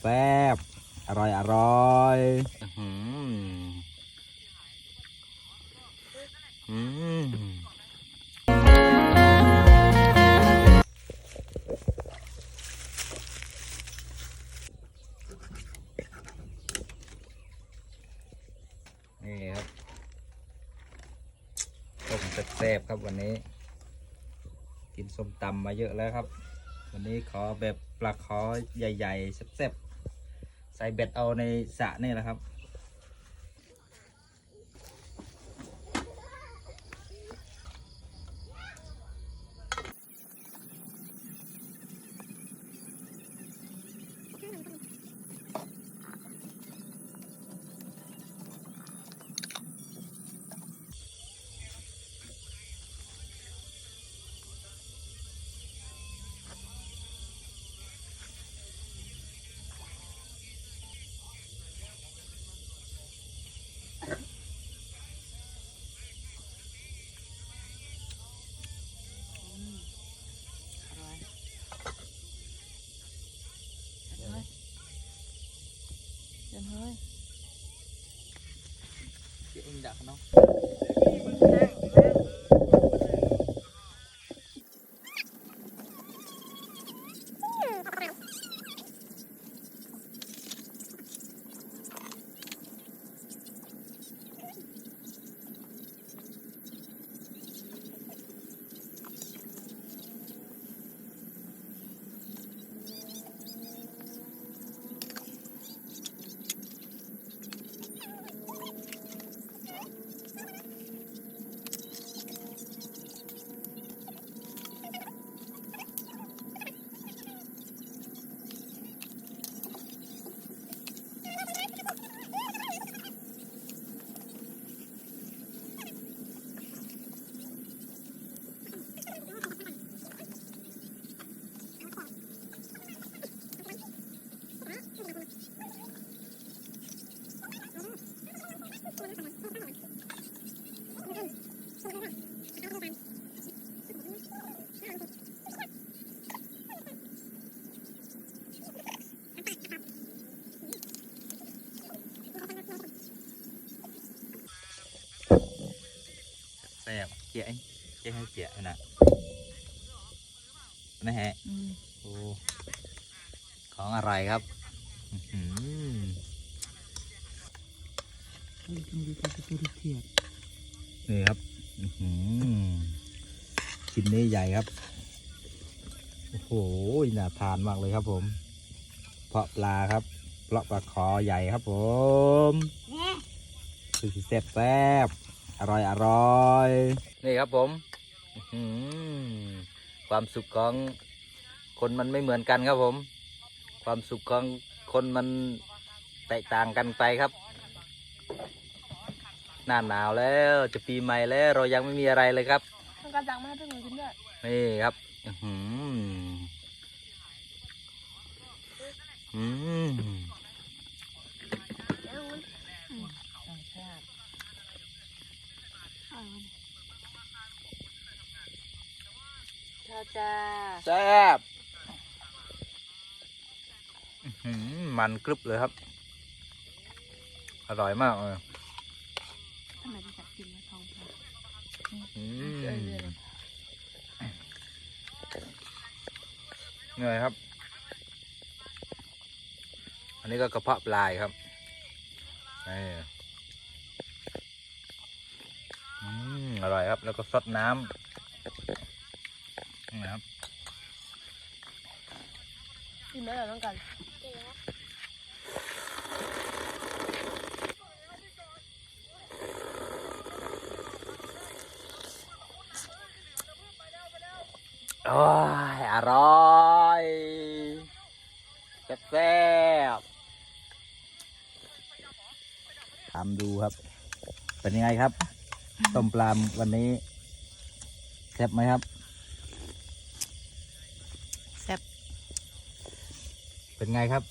แซ่บอร่อยอร่อยอื้อหืออืมนี่ครับต้มแซ่บครับวันนี้ กินส้มตำมาเยอะแล้วครับ วันนี้ขอแบบปลาคอใหญ่ๆแซ่บๆ ใส่เบ็ดเอาในสระนี่แหละครับ เดินเฮ้ยเดี๋ยวเองดักเนาะ แซ่บเจ๊ะเจ๊ให้เจ๊ะนะนะฮะอืมโอ้ของอะไรครับอื้อหือดูดูดูดูดูเทียบนี่ครับอื้อหือ ชิ้นนี้ใหญ่ครับ โอ้โห น่าทานมากเลยครับผม เพาะปลาครับ เพาะปลาคอใหญ่ครับผมคือแซ่บแซ่บอร่อยอร่อย นี่ครับผมความสุขของคนมันไม่เหมือนกันครับผม ความสุขของคนมันแตกต่างกันไปครับ หน้าหนาวแล้วจะปีใหม่แล้วเรายังไม่มีอะไรเลยครับต้องการสั่งมาให้เพื่อนหนูกินด้วยนี่ครับอื้อหืออืมต่างชาติข้าวจ้าแซ่บอื้อหือมันกรึบเลยครับ อร่อยมากเลย เออเออเหนื่อยครับ อันนี้ก็กระเพาะปลายครับนี่อืมอร่อยครับ แล้วก็ซดน้ำนี่ครับกินไหมล่ะน้องกัน โอ้ยอร่อยแซ่บๆทำดูครับ เป็นยังไงครับ ต้มปลาวันนี้แซ่บไหมครับแซ่บเป็นไงครับ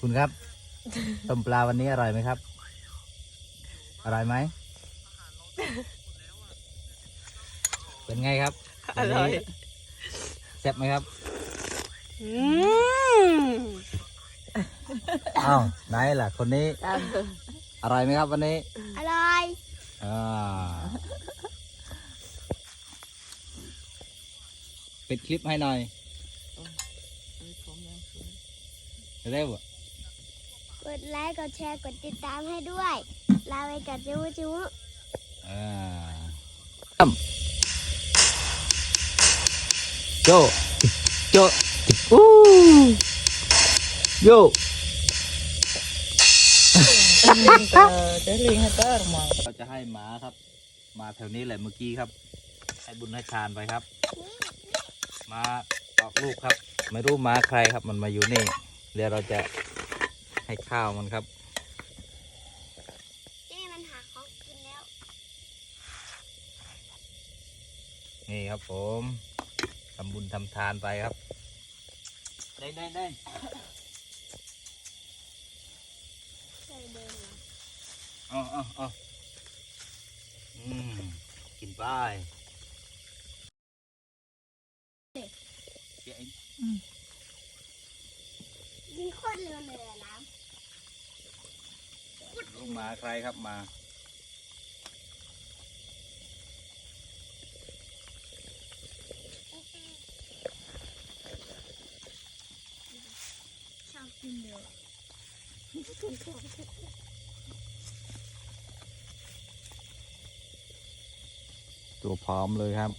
คุณครับ ต้มปลาวันนี้อร่อยไหมครับ อร่อยไหม เป็นไงครับอร่อยวันนี้แซ่บไหมครับอืมอ้าวไหนล่ะคนนี้อร่อยไหมครับวันนี้อร่อยอ่าปิดคลิปให้หน่อยจะได้บ่กดไลค์กดแชร์กดติดตามให้ด้วย ลาไปกับจิวจิวอ่า โจโจอู้โยเราจะให้หมาครับ มาแถวนี้แหละเมื่อกี้ครับ ให้บุญให้ทานไปครับ มาออกลูกครับ ไม่รู้หมาใครครับ มันมาอยู่นี่เดี๋ยวเราจะให้ข้าวมันครับนี่มันหาของกินแล้วนี่ครับผม ทำบุญทำทานไปครับ ได้ได้ได้ใส่เดินเหรอเอาเอาเอาอืม กินไปเดี๋ยวไอ้ยิงโคตรเร็วเลยอะน้ลูกหมาใครครับมาำชอบกินเร็ตัวพร้อมเลยครับ